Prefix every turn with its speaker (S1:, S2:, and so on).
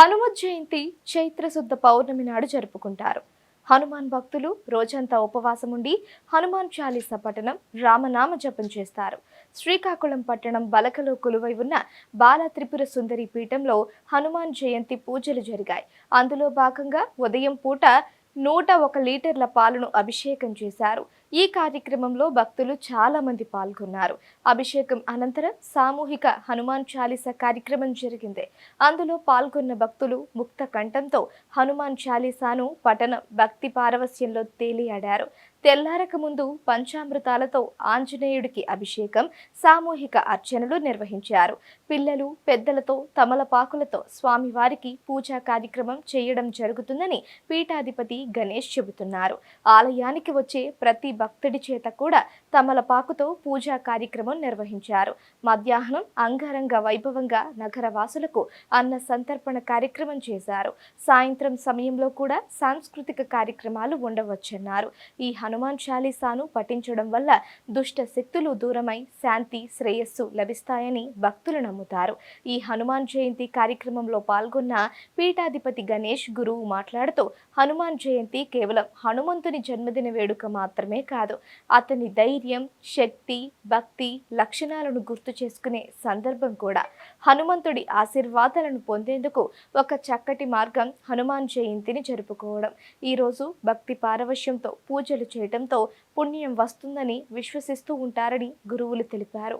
S1: హనుమత్ జయంతి చైత్రశుద్ధ పౌర్ణమి నాడు జరుపుకుంటారు. హనుమాన్ భక్తులు రోజంతా ఉపవాసం ఉండి హనుమాన్ చాలీస పట్టణం రామనామ జపం చేస్తారు. శ్రీకాకుళం పట్టణం బలకలో కొలువై ఉన్న బాల త్రిపుర సుందరి పీఠంలో హనుమాన్ జయంతి పూజలు జరిగాయి. అందులో భాగంగా ఉదయం పూట నూట ఒక లీటర్ల పాలను అభిషేకం చేశారు. ఈ కార్యక్రమంలో భక్తులు చాలా మంది పాల్గొన్నారు. అభిషేకం అనంతరం సామూహిక హనుమాన్ చాలీస కార్యక్రమం జరిగింది. అందులో పాల్గొన్న భక్తులు ముక్త కంఠంతో హనుమాన్ చాలీసాను పఠనం భక్తి పారవస్యంలో తేలియాడారు. తెల్లారక ముందు పంచామృతాలతో ఆంజనేయుడికి అభిషేకం సామూహిక అర్చనలు నిర్వహించారు. పిల్లలు పెద్దలతో తమలపాకులతో స్వామివారికి పూజా కార్యక్రమం చేయడం జరుగుతుందని పీఠాధిపతి గణేష్ చెబుతున్నారు. ఆలయానికి వచ్చే ప్రతి భక్తుడి చేత కూడా తమలపాకుతో పూజా కార్యక్రమం నిర్వహించారు. మధ్యాహ్నం అంగరంగ వైభవంగా నగరవాసులకు అన్న సంతర్పణ కార్యక్రమం చేశారు. సాయంత్రం సమయంలో కూడా సాంస్కృతిక కార్యక్రమాలు ఉండవచ్చన్నారు. ఈ హనుమాన్ చాలీసాను పఠించడం వల్ల దుష్ట శక్తులు దూరమై శాంతి శ్రేయస్సు లభిస్తాయని భక్తులు నమ్ముతారు. ఈ హనుమాన్ జయంతి కార్యక్రమంలో పాల్గొన్న పీఠాధిపతి గణేష్ గురువు మాట్లాడుతూ హనుమాన్ జయంతి కేవలం హనుమంతుని జన్మదిన వేడుక మాత్రమే కాదు అతని ధైర్యం శక్తి భక్తి లక్షణాలను గుర్తు చేసుకునే సందర్భం కూడా. హనుమంతుడి ఆశీర్వాదాలను పొందేందుకు ఒక చక్కటి మార్గం హనుమాన్ జయంతిని జరుపుకోవడం. ఈరోజు భక్తి పారవశ్యంతో పూజలు చేయడంతో పుణ్యం వస్తుందని విశ్వసిస్తూ ఉంటారని గురువులు తెలిపారు.